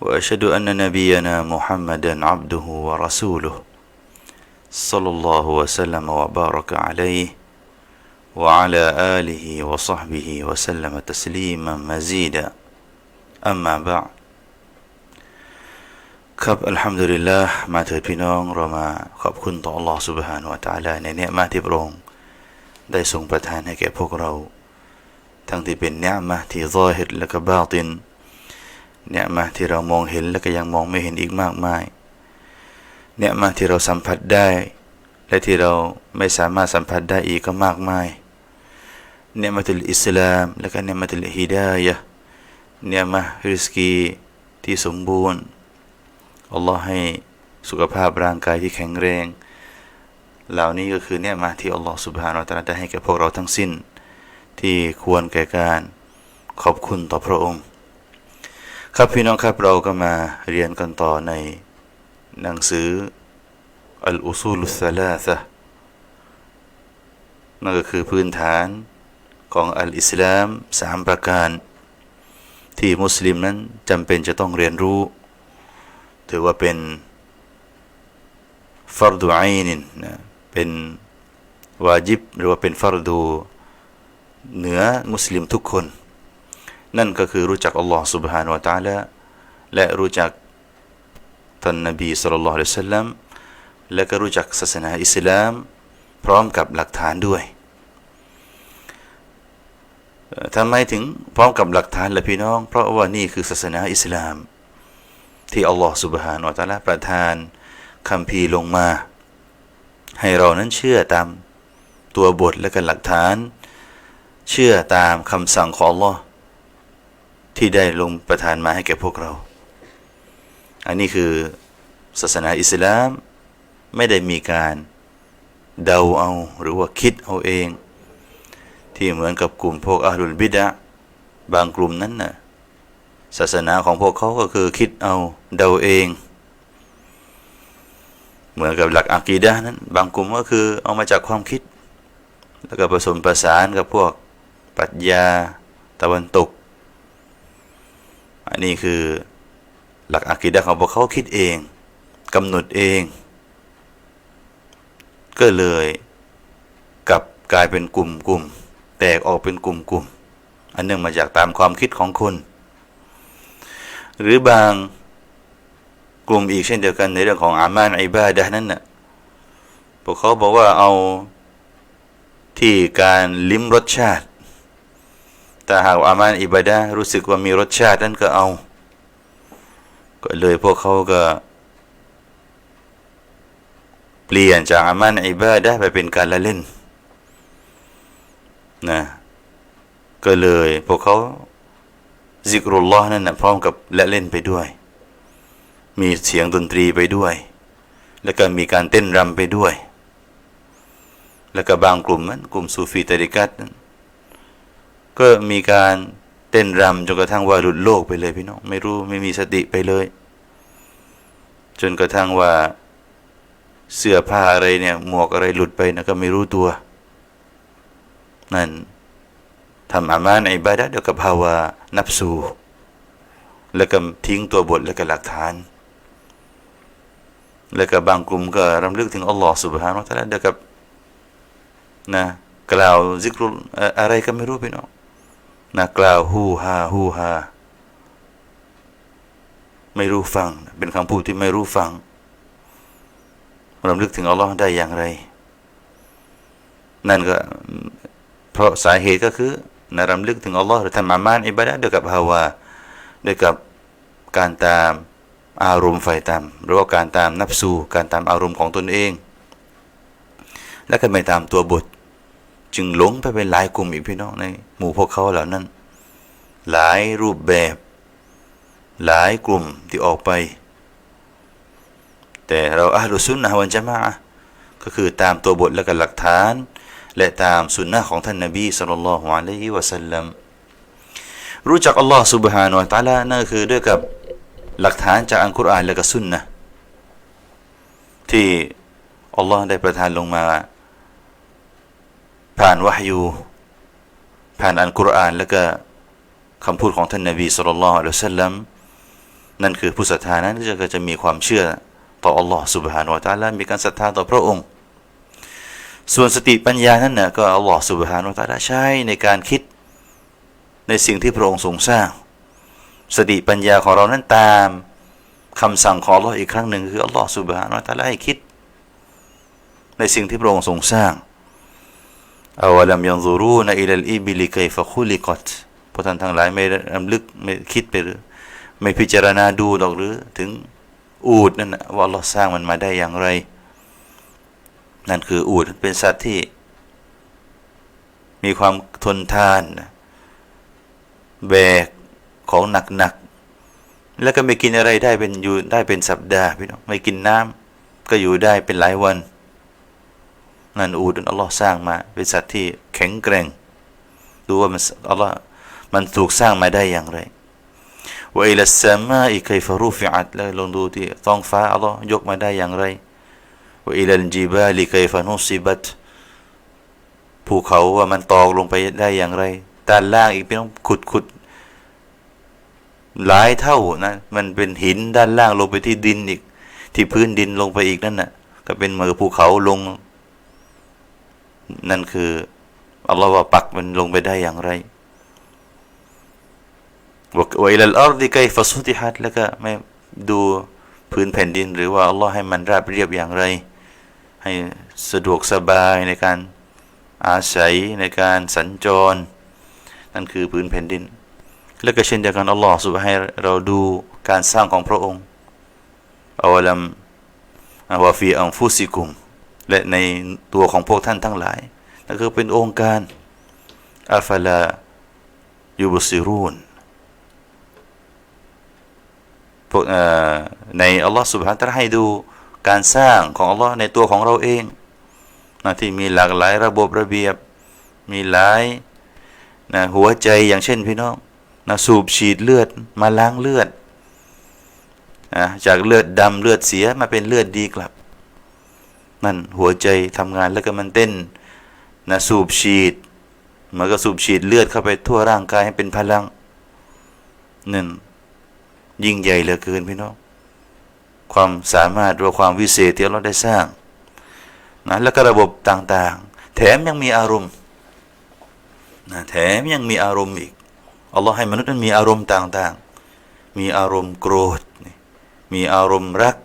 واشهد ان نبينا محمدا عبده ورسوله صلى الله وسلم وبارك عليه وعلى اله وصحبه وسلم تسليما مزيدا اما بعد ครับอัลฮัมดุลิลลาห์มาเถิดพี่น้องเรามาขอบคุณต่อ Allah سبحانه และ تعالى ในเนืมาที่พระองค์ได้ทรงประทานให้แก่พวกเรา ทั้งที่เป็นเนืมาที่ซอฮิรและก็บาติน เนี่ยมาที่เรามองเห็นแล้วก็ยังมองไม่เห็นอีกมากมายเนี่ยมาที่เราสัมผัสได้ และที่เราไม่สามารถสัมผัสได้อีกก็มากมายเนี่ยมาตุลอิสลามและก็เนี่ยมาตุลฮิดายะเนี่ยมาริสกีที่สมบูรณ์อัลลอฮ์ให้สุขภาพร่างกายที่แข็งแรง เหล่านี้ก็คือเนี่ยมาที่อัลลอฮ์สุบฮานาอัลลอฮ์ได้ให้แก่พวกเราทั้งสิ้น ที่ควรแก่การขอบคุณต่อพระองค์ ครับพี่น้องครับเราก็มาเรียนกันต่อในหนังสืออัลอุซูลุสลาซะนั่นก็คือพื้นฐานของอัลอิสลามสามประการ ที่มุสลิมนั้นจำเป็นจะต้องเรียนรู้ ถือว่าเป็นฟารดูไอนินนะเป็นวาจิบหรือว่าเป็นฟารดูเหนือมุสลิมทุกคน นั่นก็คือรู้จักอัลลอฮ์ سبحانه และ تعالى และรู้จักท่านนบีสุลต่านละสัลลัมและก็รู้จักศาสนาอิสลาม พร้อมกับหลักฐานด้วยทำไมถึงพร้อมกับหลักฐานละพี่น้อง เพราะว่านี่คือศาสนาอิสลาม ที่อัลลอฮ์ سبحانه และ تعالى ประทานคำพีลงมา ให้เรานั้นเชื่อตามตัวบทและก็หลักฐาน เชื่อตามคำสั่งของอัลลอฮ์ ที่ได้ลงประทานมาให้แก่พวกเรา อันนี้คือศาสนาอิสลามไม่ได้มีการเดาเอาหรือว่าคิดเอาเอง ที่เหมือนกับกลุ่มพวกอาลุลบิดะบางกลุ่มนั้นนะ่ะศาสนาของพวกเขาก็คือคิดเอาเดาเอง เหมือนกับหลักอะกีดะนั้น บางกลุ่มก็คือเอามาจากความคิด แล้วก็ผสมประสานกับพวกปรัชญาตะวันตก อันนี้คือหลักอากิดะของพวกเขาคิดเองกำหนดเอง ก็เลยกลับกลายเป็นกลุ่มกลุ่มแตกออกเป็นกลุ่มกลุ่มอันเนื่องมาจากตามความคิดของคน หรือบางกลุ่มอีกเช่นเดียวกันในเรื่องของอามานอิบาดะนั้นน่ะพวกเขาบอกว่าเอาที่การลิ้มรสชาติ ถ้าหากอามานอิบาดะรู้สึกว่ามีรสชาตินั้นก็เอา ก็เลยพวกเขาก็ เปลี่ยนจากอามานอิบาดะไปเป็นการละเล่นนะก็เลยพวกเขาซิกรุลลอฮ์นั่นนะพร้อมกับละเล่นไปด้วย มีเสียงดนตรีไปด้วย แล้วก็มีการเต้นรำไปด้วย แล้วก็บางกลุ่มนั้นกลุ่มซูฟีตริกัตนั้น ก็มีการเต้นรำจนกระทั่งว่าหลุดโลกไปเลยพี่น้องไม่รู้ไม่มีสติไปเลย จนกระทั่งว่าเสื้อผ้าอะไรเนี่ยหมวกอะไรหลุดไปนะก็ไม่รู้ตัวนั่นทำอามาในบาดะเดียวกับภาวะนับสูแล้วก็ทิ้งตัวบทแล้วก็หลักฐาน แล้วก็บางกลุ่มก็รำลึกถึงอัลลอฮ์สุบฮานาอัลลอฮ์เดียวกับนะกล่าวซิกรุอะไรก็ไม่รู้พี่น้อง นะกล่าวฮูฮาฮูฮาไม่รู้ฟัง เป็นคำพูดที่ไม่รู้ฟังรำลึกถึงอัลลอฮ์ได้อย่างไร นั่นก็เพราะสาเหตุก็คือนะรำลึกถึงอัลลอฮ์หรือทำมามานอิบาดะด้วยกับฮาวาด้วยกับการตามอารมณ์ไฟตามหรือว่าการตามนับสูการตามอารมณ์ของตนเอง และก็ไม่ตามตัวบท จึงหลงไปเป็นหลายกลุ่มอีกพี่น้องในหมู่พวกเขาเหล่านั้น หลายรูปแบบ หลายกลุ่มที่ออกไป แต่เราอัลลุซุนนะฮ์วันจะมาอะห์ก็คือตามตัวบทและก็หลักฐาน และตามสุนนะของท่านนบีสัลลัลลอฮุอะลัยฮิวะสัลลัมรู้จักอัลลอฮ์ سبحانه และ تعالى นั่นก็คือด้วยกับหลักฐานจากอัลกุรอานและก็สุนนะที่อัลลอฮ์ได้ประทานลงมา ผ่านวะฮยู ผ่านอันกุรอาน แล้วก็คำพูดของท่านนาบีสุลต่านละสัลลัมนั่นคือผู้ศรัทธานั้นก็จะมีความเชื่อต่ออัลลอฮ์สุบฮานวะตาลามีการศรัทธาต่อพระองค์ ส่วนสติปัญญานั้นน่ะก็อัลลอฮ์สุบฮานวะตาลาใช้ในการคิดในสิ่งที่พระองค์ทรงสร้าง สติปัญญาของเรานั้นตามคำสั่งของอัลลอฮ์อีกครั้งหนึ่งคืออัลลอฮ์สุบฮานวะตาลาให้คิด ในสิ่งที่พระองค์ทรงสร้าง อาวลัมยันซูรูนอิลลอิบิลิกัยฟะคุลิกัตพวกท่านทั้งหลายไม่รำลึกไม่คิดไปหรือ ไม่พิจารณาดูหรอกหรือ ถึงอูดนั่นนะว่าอัลลอฮ์สร้างมันมาได้อย่างไร นั่นคืออูดเป็นสัตว์ที่ มีความทนทาน แบกของหนักๆ แล้วก็ไม่กินอะไรได้เป็นอยู่ได้เป็นสัปดาห์พี่น้องไม่กินน้ำก็อยู่ได้เป็นหลายวัน นั่นอูดอัลลอฮ์สร้างมาเป็นสัตว์ที่แข็งแกร่ง ดูว่ามันอัลลอฮ์มันถูกสร้างมาได้อย่างไรว่าอิลสซามาอิคัยฟารูฟิอัตแล้วลองดูที่ท้องฟ้าอัลลอฮ์ยกมาได้อย่างไรว่าอิลจิบาลิคัยฟานุซิบัตภูเขาว่ามันตอกลงไปได้อย่างไรด้านล่างอีกเป็นต้องขุดขุดหลายเท่านะมันเป็นหินด้านล่างลงไปที่ดินอีก ที่พื้นดินลงไปอีกนั่นน่ะ ก็เป็นเหมือนภูเขาลง นั่นคืออัลลอฮ์ว่าปักมันลงไปได้อย่างไรวอิลลอร์ดิกัยฟสุติฮัดแล้วก็ไม่ดูพื้นแผ่นดิน หรือว่าอัลลอฮ์ให้มันราบเรียบอย่างไร ให้สะดวกสบายในการอาศัยในการสัญจร นั่นคือพื้นแผ่นดิน แล้วก็เช่นเดียวกันอัลลอฮ์สุบให้เราดูการสร้างของพระองค์อาวลัมวาฟีอังฟุซิกุม และในตัวของพวกท่านทั้งหลายนั่นคือเป็นองค์การอัฟลายูบซิรูนพวกในอัลลอฮ์สุบฮานตะให้ดูการสร้างของอัลลอฮ์ในตัวของเราเองนะที่มีหลากหลายระบบระเบียบ มีหลายนะหัวใจอย่างเช่นพี่น้องนะสูบฉีดเลือดมาล้างเลือดนะจากเลือดดำเลือดเสียมาเป็นเลือดดีกลับ นั่นหัวใจทำงานแล้วก็มันเต้นนะสูบฉีดมันก็สูบฉีดเลือดเข้าไปทั่วร่างกายให้เป็นพลังนั่นยิ่งใหญ่เหลือเกินพี่น้องความสามารถหรือความวิเศษที่เราได้สร้างนะแล้วก็ระบบต่างๆ แถมยังมีอารมณ์นะแถมยังมีอารมณ์อีกอัลลอฮ์ให้มนุษย์นั้นมีอารมณ์ต่างๆ มีอารมณ์โกรธ มีอารมณ์รัก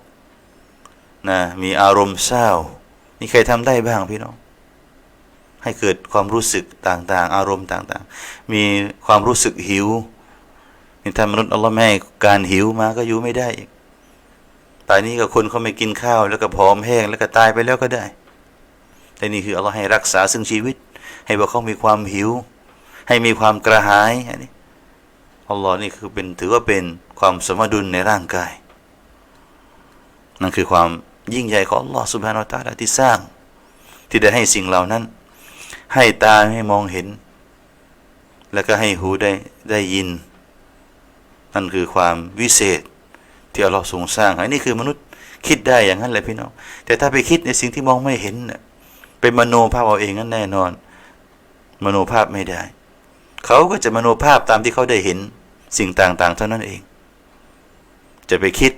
นะมีอารมณ์เศร้ามีใครทำได้บ้างพี่น้อง ให้เกิดความรู้สึกต่างๆ อารมณ์ต่างๆ มีความรู้สึกหิวนี่ถ้ามนุษย์อัลลอฮ์ไม่ให้การหิวมาก็อยู่ไม่ได้อีกตายนี้ก็คนเขาไม่กินข้าว แล้วก็ผอมแห้งแล้วก็ตายไปแล้วก็ได้ แต่นี่คืออัลลอฮ์ให้รักษาซึ่งชีวิต ให้พวกเขามีความหิว ให้มีความกระหายอันนี้อัลลอฮ์นี่คือเป็นถือว่าเป็นความสมดุลในร่างกาย นั่นคือความ ยิ่งใหญ่ของลอสุบฮานาตาลาที่สร้าง ที่ได้ให้สิ่งเหล่านั้น ให้ตาให้มองเห็น แล้วก็ให้หูได้ได้ยิน นั่นคือความวิเศษที่เราทรงสร้างอันนี้คือมนุษย์คิดได้อย่างนั้นแหละพี่น้อง แต่ถ้าไปคิดในสิ่งที่มองไม่เห็นเป็นมโนภาพเอาเองนั่นแน่นอน มโนภาพไม่ได้ เขาก็จะมโนภาพตามที่เขาได้เห็นสิ่งต่างๆ เท่านั้นเอง จะไปคิด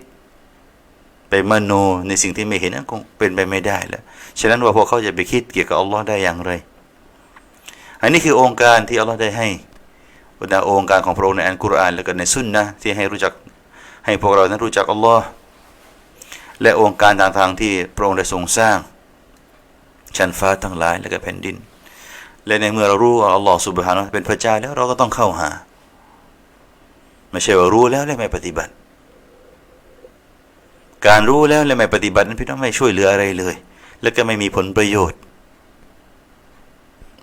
ไปมโนในสิ่งที่ไม่เห็นนั้นคงเป็นไปไม่ได้แล้วฉะนั้นว่าพวกเขาจะไปคิดเกี่ยวกับอัลลอฮ์ได้อย่างไร อันนี้คือองค์การที่อัลลอฮ์ได้ให้บรรดาองค์การของพระองค์ในอัลกุรอานและก็ในสุนนะที่ให้รู้จักให้พวกเรานั้นรู้จักอัลลอฮ์และองค์การต่างๆที่พระองค์ได้ทรงสร้าง ชั้นฟ้าทั้งหลายและก็แผ่นดิน และในเมื่อเรารู้ว่าอัลลอฮ์สุบฮานะเป็นพระเจ้าแล้วเราก็ต้องเข้าหา ไม่ใช่ว่ารู้แล้วแล้วไม่ปฏิบัติ การรู้แล้วและไม่ปฏิบัตินั้นพี่น้องไม่ช่วยเหลืออะไรเลย และก็ไม่มีผลประโยชน์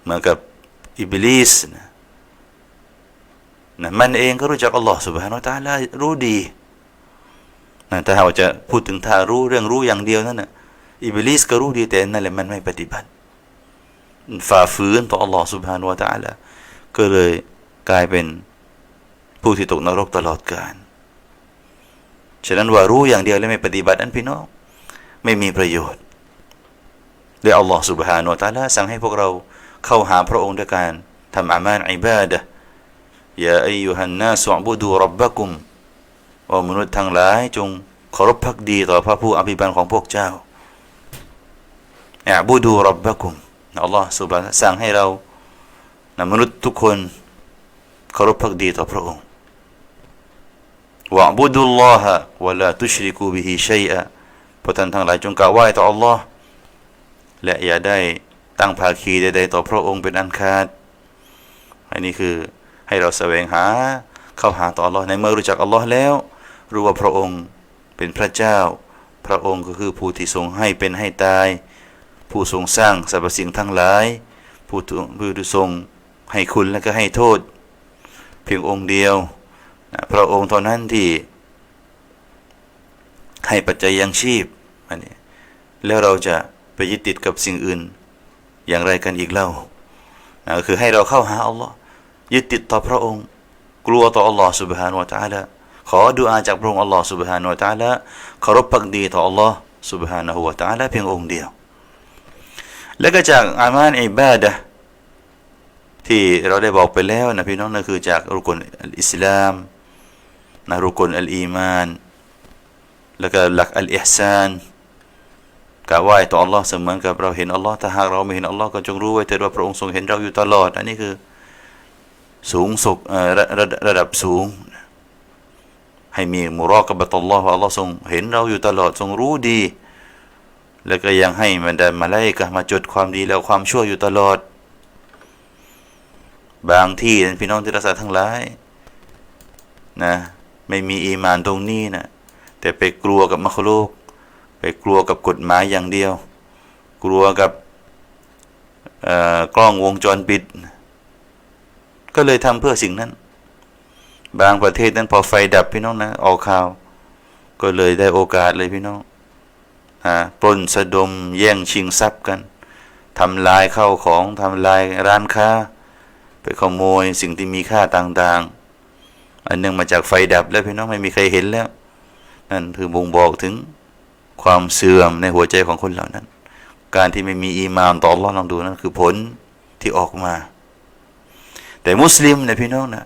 เหมือนกับอิบลิสนะนะมันเองก็รู้จักอัลลอฮ์สุบฮานาตาลารู้ดีนะถ้าเราจะพูดถึงถ้ารู้เรื่องรู้อย่างเดียวนั่นนะอิบลิสก็รู้ดีแต่นั่นแหละมันไม่ปฏิบัติฝ่าฝืนต่ออัลลอฮ์สุบฮานาตาลาก็เลยกลายเป็นผู้ที่ตกนรกตลอดกาล ฉะนั้นว่ารู้อย่างเดียวแล้วไม่ปฏิบัติอันพี่น้องไม่มีประโยชน์เลยอัลลอฮ์ سبحانه และ تعالى สั่งให้พวกเราเข้าหาพระองค์ด้วยการทำอามาลอิบาดะยาอายุฮันนาสุบุดูรับบักุมว่ามนุษย์ทั้งหลายจงเคารพพักดีต่อพระผู้อภิบาลของพวกเจ้าอาบุดูรับบักุมอัลลอฮ์ سبحانه สั่งให้เรานะมนุษย์ทุกคนเคารพพักดีต่อพระองค์ วะบุดุลลอฮะวะลาตุชริกูบิฮิชัยอะพวกท่านทั้งหลายจงกล่าวไหว้ต่ออัลลอฮ์และอย่าได้ตั้งภาคีใดๆต่อพระองค์เป็นอันขาดอันนี้คือให้เราแสวงหาเข้าหาต่ออัลลอฮ์ในเมื่อรู้จักอัลลอฮ์แล้ว รู้ว่าพระองค์เป็นพระเจ้า พระองค์ก็คือผู้ที่ทรงให้เป็นให้ตาย ผู้ทรงสร้างสรรพสิ่งทั้งหลาย ผู้ผู้ที่ทรงให้คุณและก็ให้โทษ เพียงองค์เดียว พระองค์เท่านั้นที่ ให้ปัจจัยยังชีพอันนี้แล้วเราจะไปยึดติดกับสิ่งอื่น อย่างไรกันอีกเล่านะก็คือให้เราเข้าหาอัลลอฮ์ยึดติดต่อพระองค์ กลัวต่ออัลลอฮ์ سبحانه และ تعالى ขอดุอาจากพระองค์อัลลอฮ์ سبحانه และ تعالى เคารพพักดีต่ออัลลอฮ์ سبحانه และ تعالى เพียงองค์เดียว แล้วก็จากอามานอิบาดะห์ที่เราได้บอกไปแล้วนะพี่น้องนั่นคือจากรุกลอิสลาม นะรุกลอัลอีมาน แล้วก็หลักอัลอิฮซานกล่าวไหว้ต่ออัลลอฮ์เสมือนกับเราเห็นอัลลอฮ์ถ้าหากเราไม่เห็นอัลลอฮ์ก็จงรู้ไว้เถิดว่าพระองค์ทรงเห็นเราอยู่ตลอด อันนี้คือสูงสุดระระระดับสูง ให้มีมุรอกะบตัลลอฮ์ว่าอัลลอฮ์ทรงเห็นเราอยู่ตลอดทรงรู้ดี แล้วก็ยังให้มันได้มาไล่กะมาจดความดีแล้วความชั่วอยู่ตลอด บางที่พี่น้องที่รักษาทั้งหลายนะ ไม่มีอีมานตรงนี้นะแต่ไปกลัวกับมัคลูกไปกลัวกับกฎหมายอย่างเดียว กลัวกับกล้องวงจรปิด ก็เลยทำเพื่อสิ่งนั้น บางประเทศนั้นพอไฟดับพี่น้องนะออกข่าว ก็เลยได้โอกาสเลยพี่น้องปล้นสะดมแย่งชิงทรัพย์กันทำลายเข้าของทำลายร้านค้า ไปขโมยสิ่งที่มีค่าต่างๆ อันเนื่องมาจากไฟดับแล้วพี่น้องไม่มีใครเห็นแล้ว นั่นคือบ่งบอกถึงความเสื่อมในหัวใจของคนเหล่านั้น การที่ไม่มีอีมานต่อรอดลองดูนั่นคือผลที่ออกมา แต่มุสลิมเนี่ยพี่น้องนะ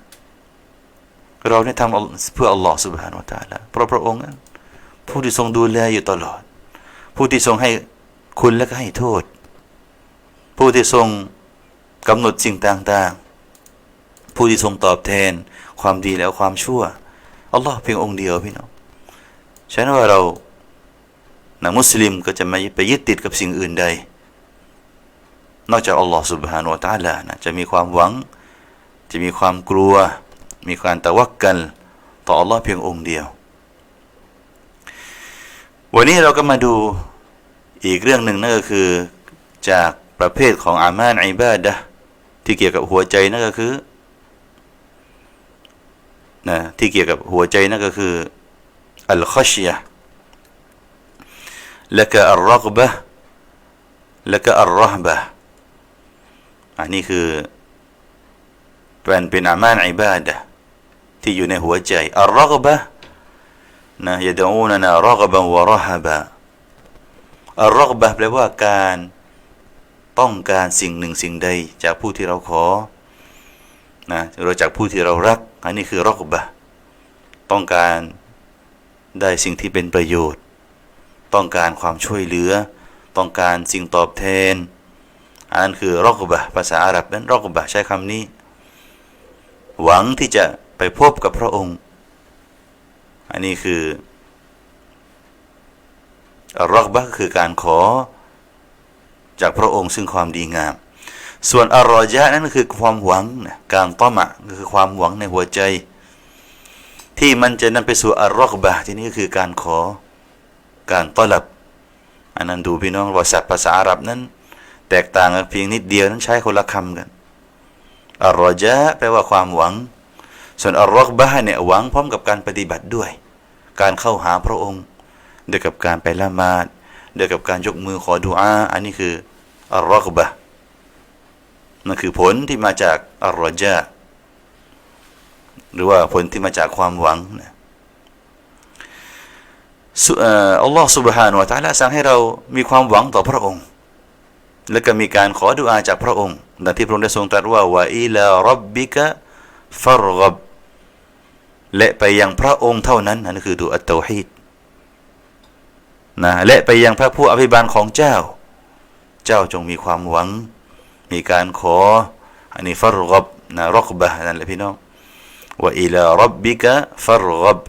เราเนี่ยทำเพื่ออัลลอฮ์สุบฮานวะตาละเพราะพระองค์ผู้ที่ทรงดูแลอยู่ตลอด ผู้ที่ทรงให้คุณและก็ให้โทษ ผู้ที่ทรงกำหนดสิ่งต่างๆ ผู้ที่ทรงตอบแทน ความดีแล้วความชั่วอัลลอฮ์เพียงองค์เดียวพี่น้องฉะนั้นว่าเรานะมุสลิมก็จะไม่ไปยึดติดกับสิ่งอื่นใด นอกจากอัลลอฮ์สุบฮานุตะลานะจะมีความหวัง จะมีความกลัว มีการตะวักกัน ต่ออัลลอฮ์เพียงองค์เดียว วันนี้เราก็มาดูอีกเรื่องหนึ่งนั่นก็คือจากประเภทของอาม่านอิบาดะที่เกี่ยวกับหัวใจนั่นก็คือ นะที่เกี่ยวกับหัวใจนั่นก็คืออัลคอชยะและก็อัลรักบะและก็อัลรหบะอันนี้คือเป็นเป็นอามานอิบาดะที่อยู่ในหัวใจอัลรักบะนะยดอูนนะรักบะวะรหบะอัลรักบะแปลว่าการต้องการสิ่งหนึ่งสิ่งใดจากผู้ที่เราขอนะเราจากผู้ที่เรารัก อันนี้คือรักบะต้องการได้สิ่งที่เป็นประโยชน์ ต้องการความช่วยเหลือ ต้องการสิ่งตอบแทน อันนั้นคือรักบะภาษาอาหรับนั้นรักบะใช้คำนี้ หวังที่จะไปพบกับพระองค์ อันนี้คือรักบะคือการขอจากพระองค์ซึ่งความดีงาม ส่วนอรอยะนั่นคือความหวังการต้อมะก็คือความหวังในหัวใจ ที่มันจะนำไปสู่อรอกบะที่นี่ก็คือการขอการต้อนรับอันนั้นดูพี่น้องว่าศัพท์ภาษาอาหรับนั้น แตกต่างกันเพียงนิดเดียวนั้นใช้คนละคำกันอรอยะแปลว่าความหวัง ส่วนอรอกบะเนี่ยหวังพร้อมกับการปฏิบัติด้วย การเข้าหาพระองค์ด้วยกับการไปละหมาดด้วยกับการยกมือขอดุอาอันนี้คืออรอกบะ นั่นคือผลที่มาจากอัลรอจาหรือว่าผลที่มาจากความหวังนะสุเอ่ออัลลอฮ์ سبحانه และ تعالى สั่งให้เรามีความหวังต่อพระองค์ และก็มีการขอดุอาจากพระองค์ดังที่พระองค์ได้ทรงตรัสว่าวะอิลารับบิกะฟัรกับและไปยังพระองค์เท่านั้นนั่นคือดุอัตเตาฮีดนะและไปยังพระผู้อภิบาลของเจ้า เจ้าจงมีความหวัง มีการขออันนี้ฟัรกับนะรักบะนั่นแหละพี่น้องวะอิลารับบิกะฟัรกับ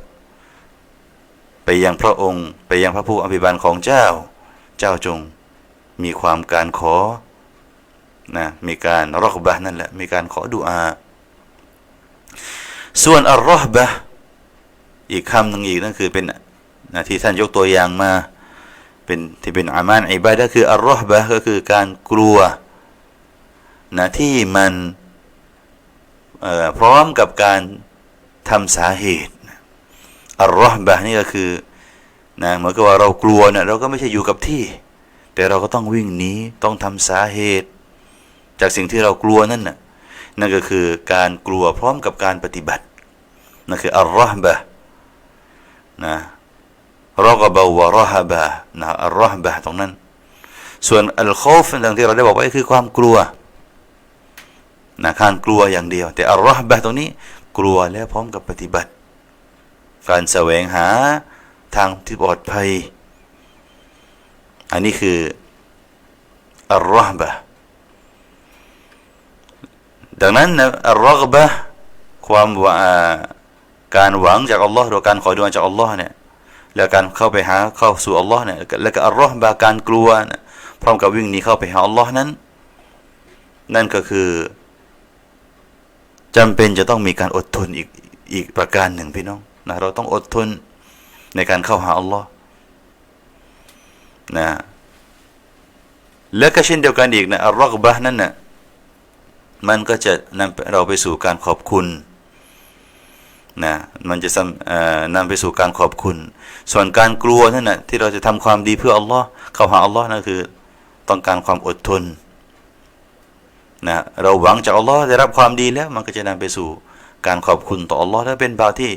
ไปยังพระองค์ไปยังพระผู้อภิบาลของเจ้า เจ้าจงมีความการขอนะมีการรักบะนั่นแหละมีการขอดุอา ส่วนอัลรอฮบะอีกคำหนึ่งอีกนั่นคือเป็นนะที่ท่านยกตัวอย่างมา เป็นที่เป็นอามานอิบาดะคืออัลรอฮบะก็คือการกลัว นะที่มันพร้อมกับการทำสาเหตุอัลรอฮบะนี่ก็คือนะเหมือนกับว่าเรากลัวเนะเราก็ไม่ใช่อยู่กับที่ แต่เราก็ต้องวิ่งหนีต้องทำสาเหตุ จากสิ่งที่เรากลัวนั่นนะนั่นก็คือการกลัวพร้อมกับการปฏิบัตินั่นคืออัลรอฮบะนะรอกบะวะรอฮบะนะอัลรอฮบะตรงนั้น ส่วนอัลคฟดังที่เราได้บอกไว้คือความกลัว นะการกลัวอย่างเดียว แต่อัลรอฮบะตรงนี้กลัวแล้วพร้อมกับปฏิบัติ การแสวงหาทางที่ปลอดภัย อันนี้คืออัลรอฮบะดังนั้นนอัลรอบะความว่าการหวังจากอัลลอฮ์หรือการขอดุอาจากอัลลอฮ์เนี่ยแล้วการเข้าไปหาเข้าสู่อัลลอฮ์เนี่ยแล้วก็อัลลอฮ์บะการกลัว พร้อมกับวิ่งหนีเข้าไปหาอัลลอฮ์นั้น นั่นก็คือ จำเป็นจะต้องมีการอดทนอีกอีกประการหนึ่งพี่น้องนะเราต้องอดทนในการเข้าหาอัลลอฮ์นะและก็เช่นเดียวกันอีกนะอัลลอฮ์บะนั่นนะ่ะมันก็จะนำเราไปสู่การขอบคุณนะมันจะนำไปสู่การขอบคุณ ส่วนการกลัวนั่นนะที่เราจะทำความดีเพื่ออัลลอฮ์เข้าหาอัลลอฮ์นั่นคือ ต้องการความอดทน นะเราหวังจากอัลลอฮ์ได้รับความดีแล้ว มันก็จะนำไปสู่การขอบคุณต่ออัลลอฮ์และเป็นบ่าวที่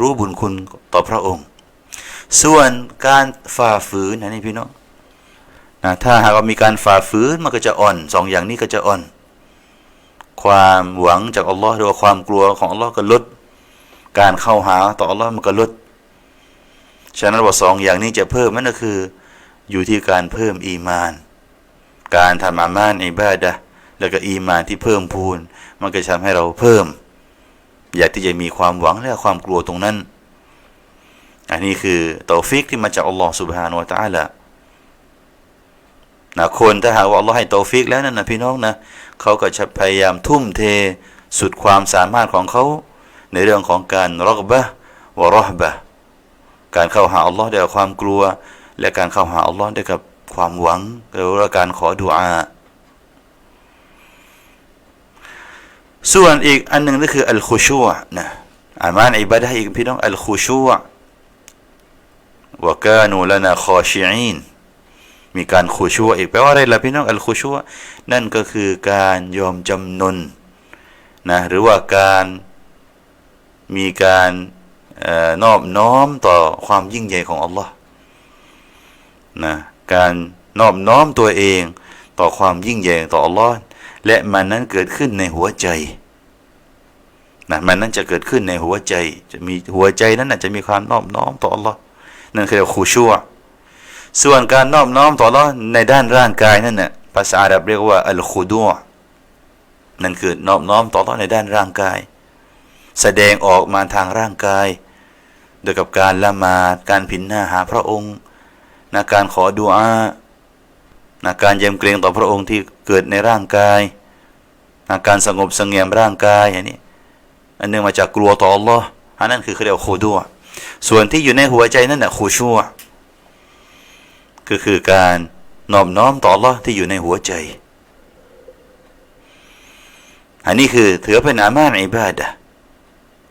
รู้บุญคุณต่อพระองค์ ส่วนการฝ่าฝืนนะนี่พี่น้องนะถ้าหากว่ามีการฝ่าฝืนมันก็จะอ่อนสองอย่างนี้ก็จะอ่อน ความหวังจากอัลลอฮ์หรือว่าความกลัวของอัลลอฮ์ก็ลด การเข้าหาต่ออัลลอฮ์มันก็ลดฉะนั้นว่าสองอย่างนี้จะเพิ่มมันก็คืออยู่ที่การเพิ่มอีมาน การทำอามานอิบาดะ แล้วก็อีมานที่เพิ่มพูน มันก็ทำให้เราเพิ่ม อยากที่จะมีความหวังและความกลัวตรงนั้น อันนี้คือเตาฟิกที่มาจากอัลลอฮ์สุบฮานวะตะละนะคนถ้าหากว่าอัลลอฮ์ให้เตาฟิกแล้วนั่นนะพี่น้องนะเขาก็จะพยายามทุ่มเทสุดความสามารถของเขาในเรื่องของการรักบะวะรอฮบะการเข้าหาอัลลอฮ์ด้วยความกลัว และการเข้าหาอัลลอฮ์ด้วยกับความหวังหรือการขอดุอา ส่วนอีกอันหนึ่งก็คืออัลคุชัวนะอามานอิบาดะอีกพี่น้องอัลคุชัววกานูลนาคอชิอีนมีการคุชัวอีกแปลว่าอะไรล่ะพี่น้องอัลคุชัวนั่นก็คือการยอมจำนนนะหรือว่าการมีการนอบน้อมต่อความยิ่งใหญ่ของอัลลอฮ์นะการนอบน้อมตัวเองต่อความยิ่งใหญ่ต่ออัลลอฮ์ และมันนั้นเกิดขึ้นในหัวใจนะมันนั้นจะเกิดขึ้นในหัวใจ จะมีหัวใจนั้นอาจจะมีความนอบน้อมต่อ Allah นั่นคือคูชัวส่วนการนอบน้อมต่อ Allah ในด้านร่างกายนั่นน่ะภาษาอาหรับเรียกว่าอัลคูดัวนั่นคือนอบน้อมต่อ Allah ในด้านร่างกาย แสดงออกมาทางร่างกาย โดยกับการละหมาดการผินหน้าหาพระองค์นะการขอดุอานะการยำเกรงต่อพระองค์ที่ เกิดในร่างกายนะการสงบสงเงียมร่างกายอย่างนี้อันนึงมาจากกลัวต่อ Allah อันนั้นคือเขาเรียกคูดัวส่วนที่อยู่ในหัวใจนั่นแหละคูชัวก็คือการนอบน้อมต่อ Allah ที่อยู่ในหัวใจ อันนี้คือถือเป็นอามานอิบาดะ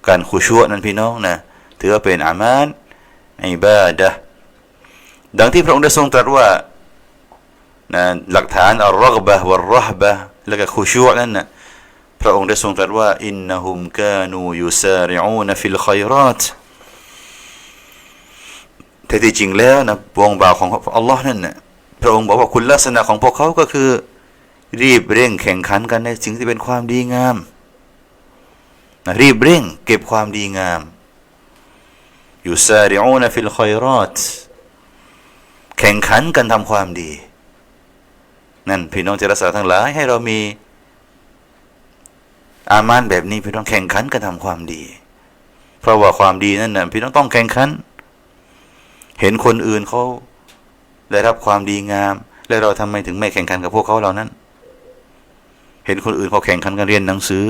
การขุชัวนั้นพี่น้องนะถือเป็นอามานอิบาดะดังที่พระองค์ได้ทรงตรัสว่า นะหลักฐานอัลรักบะวัลรหบะแล้วก็ขุชัวนั้นนะพระองค์ได้ทรงตรัสว่าอินนะฮุมกานูยุซาริอูนฟิลขัยรอตแต่ที่จริงแล้วนะวงบ่าวของอัลลอฮ์นั่นนะพระองค์บอกว่าคุณลักษณะของพวกเขาก็คือ รีบเร่งแข่งขันกันในสิ่งที่เป็นความดีงามนะรีบเร่งเก็บความดีงามอยู่ซาริอูนฟิลคอยรอตแข่งขันกันทำความดี นั่นพี่น้องที่รักษาทั้งหลายให้เรามีอามานแบบนี้พี่น้องแข่งขันกันทำความดี เพราะว่าความดีนั่นน่ะพี่น้องต้องแข่งขัน เห็นคนอื่นเขาได้รับความดีงาม แล้วเราทำไมถึงไม่แข่งขันกับพวกเขาเหล่านั้น เห็นคนอื่นเขาแข่งขันกันเรียนหนังสือ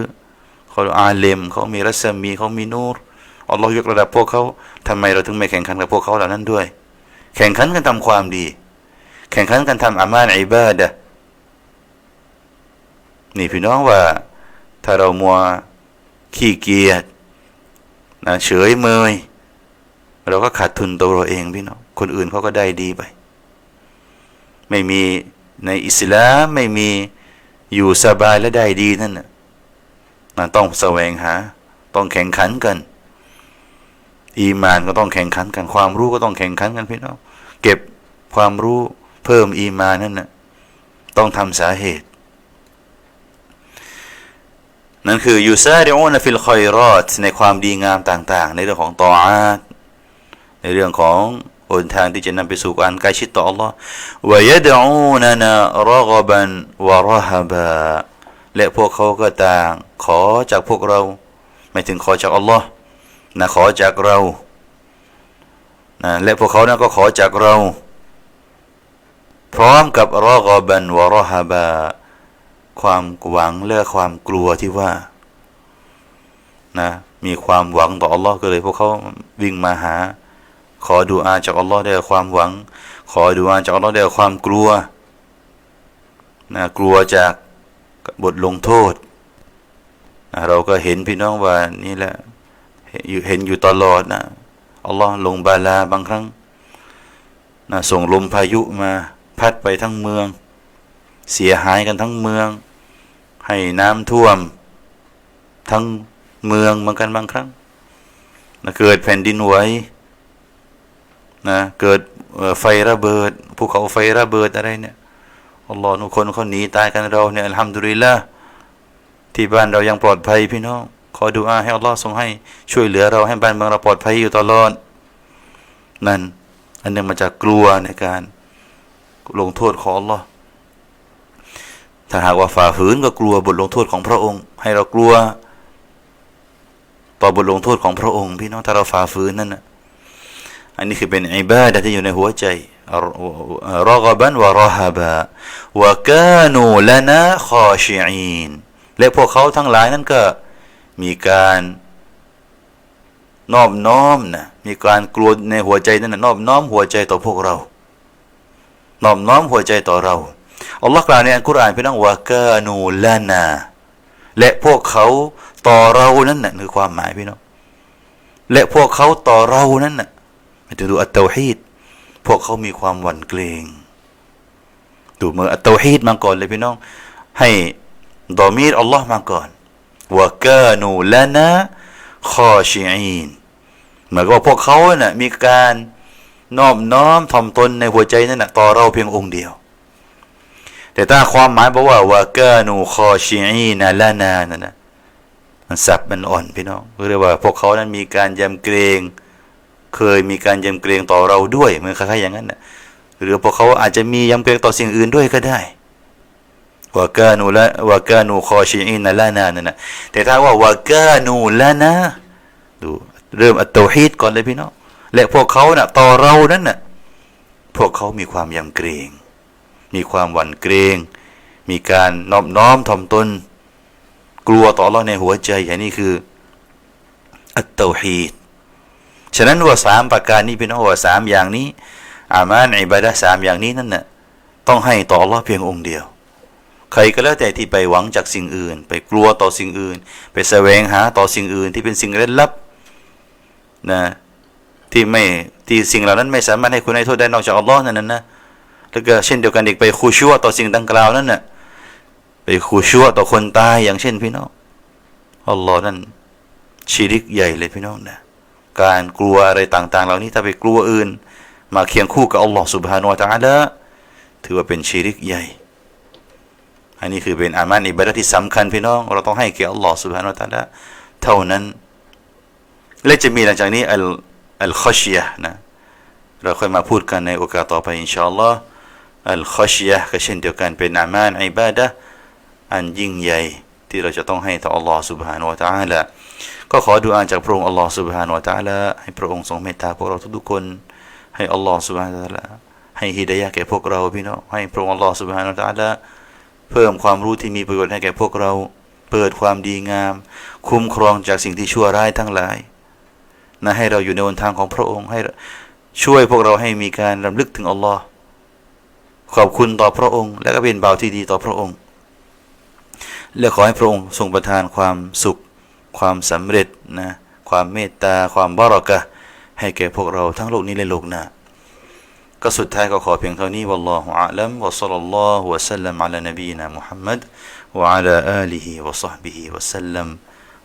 เขาอาเลมเขามีรัศมีเขามีนูรอัลลอฮ์ยกระดับพวกเขาทำไมเราถึงไม่แข่งขันกับพวกเขาเหล่านั้นด้วย แข่งขันกันทำความดี แข่งขันกันทำอามานอิบาดะห์ นี่พี่น้องว่าถ้าเรามัวขี้เกียจนะเฉยเมยเราก็ขาดทุนตัวเราเองพี่น้องคนอื่นเขาก็ได้ดีไป ไม่มีในอิสลามไม่มีอยู่สบายและได้ดีนั่นน่ะมันต้องแสวงหา ต้องแข่งขันกัน อีมานก็ต้องแข่งขันกัน ความรู้ก็ต้องแข่งขันกันพี่น้องเก็บความรู้เพิ่มอีมานนั่นน่ะต้องทำสาเหตุ นั่นคือยูซาริอูนฟิลคอยรอดในความดีงามต่าง ๆ ในเรื่องของตออาตในเรื่องของหนทางที่จะนำไปสู่การใกล้ชิดต่อ Allah วยดอูนนารกบันวะรหบะและพวกเขาก็ต่างขอจากพวกเรา ไม่ถึงขอจาก Allah นะขอจากเรานะและพวกเขานะก็ขอจากเรา พร้อมกับรกบันวะรหบะ ความหวังและความกลัวที่ว่านะมีความหวังต่อ Allah ก็เลยพวกเขาวิ่งมาหา ขอดูอาจากอัลลอฮ์ด้วยความหวัง ขอดูอาจากอัลลอฮ์ด้วยความกลัวนะกลัวจากบทลงโทษนะเราก็เห็นพี่น้องว่านี่แหละเห็นอยู่ตลอดนะอัลลอฮ์ลงบาลาบางครั้งนะส่งลมพายุมาพัดไปทั้งเมือง เสียหายกันทั้งเมือง ให้น้ำท่วม ทั้งเมืองบางกันบางครั้งนะเกิดแผ่นดินไหวนะเกิดไฟระเบิดภูเขาไฟระเบิดอะไรเนี่ยอัลลอฮ์ทุกคนเขาหนีตายกันเราเนี่ยอัลฮัมดุลิลละที่บ้านเรายังปลอดภัยพี่น้องขอดูอาให้อัลลอฮ์ทรงให้ช่วยเหลือเราให้บ้านเมืองเราปลอดภัยอยู่ตลอด นั่น อันนี้มาจากกลัวในการลงโทษของอัลลอฮ์ ถ้าหากว่าฝ่าฝืนก็กลัวบทลงโทษของพระองค์ ให้เรากลัว ต่อบทลงโทษของพระองค์ พี่น้องถ้าเราฝ่าฝืนนั่นนะอันนี้คือเป็นอิบาดะที่อยู่ในหัวใจรกบันวะรหบะวะกานูลนะคอชิอีนและพวกเขาทั้งหลายนั้นก็มีการนอบน้อมนะมีการกลัวในหัวใจนั่นนะนอบน้อมหัวใจต่อพวกเรา นอบน้อมหัวใจต่อเรา อัลลอฮ์กล่าวในอัลกุรอานพี่น้องวะกานูลนา และพวกเขาต่อเรานั่นนะคือความหมายพี่น้องและพวกเขาต่อเรานั่นนะจะดูอัตตาฮีดพวกเขามีความหวั่นเกรงดูเมื่ออัตตาฮีดมาก่อนเลยพี่น้อง ให้ดอมีรอัลลอฮ์มาก่อนวะกานูลานะคอชีอีนเหมือนกับพวกเขาเนะ่ะมีการนอบน้อมถ่อมตนในหัวใจนั่นนะต่อเราเพียงองค์เดียว แต่ถ้าความหมายบอกว่าวะกานูคอชีอีนลานานั่นนะมันสับมันอ่อนพี่น้องเรียกว่าพวกเขานั้นมีการยำเกรง เคยมีการยำเกรงต่อเราด้วยเหมือนคล้ายๆอย่างนั้นนะหรือพวกเขาอาจจะมียำเกรงต่อสิ่งอื่นด้วยก็ได้วากานูละวากานูคอชีอินละนานั่นนะแต่ถ้าว่าวากานูละนะดูเริ่มอัตโตฮีดก่อนเลยพี่น้องและพวกเขานะ่ะต่อเรานั้นนะ่ะพวกเขามีความยำเกรง มีความหวั่นเกรง มีการนอบน้อมถ่อมตน กลัวต่อเราในหัวใจอย่างนี้คืออัตโตฮีดฉะนั้นว่าสามประการนี้เป็นว่าสามอย่างนี้ อามานอิบาดะสามอย่างนี้นั่นน่ะต้องให้ต่อ Allah เพียงองค์เดียว ใครก็แล้วแต่ที่ไปหวังจากสิ่งอื่น ไปกลัวต่อสิ่งอื่น ไปแสวงหาต่อสิ่งอื่นที่เป็นสิ่งเร้นลับนะที่ไม่ที่สิ่งเหล่านั้นไม่สามารถให้คุณให้โทษได้นอกจากอัลลอฮ์นั่นนะนะ แล้วก็เช่นเดียวกันอีกไปคูชั่วต่อสิ่งดังกล่าวนั่นน่ะไปคูชั่วต่อคนตายอย่างเช่นพี่น้องอัลลอฮ์นั่นชีริกใหญ่เลยพี่น้องนะการกลัวอะไรต่างๆ เหล่านี้ถ้าไปกลัวอื่น มาเคียงคู่กับอัลลอฮ์สุบฮานุอัตะละถือว่าเป็นชีริกใหญ่ อันนี้คือเป็นอามันอิบาดะที่สำคัญพี่น้อง เราต้องให้เกียรอัลลอฮ์สุบฮานุอัตะละเท่านั้น และจะมีหลังจากนี้อัลอัลคอชียะนะเราค่อยมาพูดกันในโอกาสต่อไปอินชาอัลลอฮ์ อัลคอชยะก็เช่นเดียวกันเป็นอามานอิบาดะอันยิ่งใหญ่ที่เราจะต้องให้ต่ออัลลอฮ์ سبحانه และ تعالى ก็ขอดูอ่านจากพระองค์อัลลอฮ์ سبحانه และ تعالى ให้พระองค์ทรงเมตตาพวกเราทุกคน ให้อัลลอฮ์ سبحانه และตะอาละให้ฮิดายะแก่พวกเราพี่น้องให้พระองค์อัลลอฮ์ سبحانه และ تعالى เพิ่มความรู้ที่มีประโยชน์ให้แก่พวกเรา เปิดความดีงาม คุ้มครองจากสิ่งที่ชั่วร้ายทั้งหลายนะให้เราอยู่ในหนทางของพระองค์ให้ช่วยพวกเราให้มีการรำลึกถึงอัลลอฮ์ ขอบคุณต่อพระองค์ และก็เป็นบ่าวที่ดีต่อพระองค์ และขอให้พระองค์ทรงประทานความสุข ความสำเร็จนะความเมตตา ความบารักะห์ให้แก่พวกเราทั้งโลกนี้และโลกหน้า ก็สุดท้ายก็ขอเพียงเท่านี้ والله أعلم وصلى الله وسلم على نبينا محمد وعلى آله وصحبه وسلم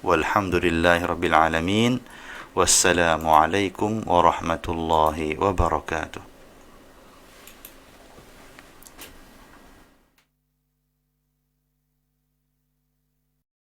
والحمد لله رب العالمين والسلام عليكم ورحمة الله وبركاته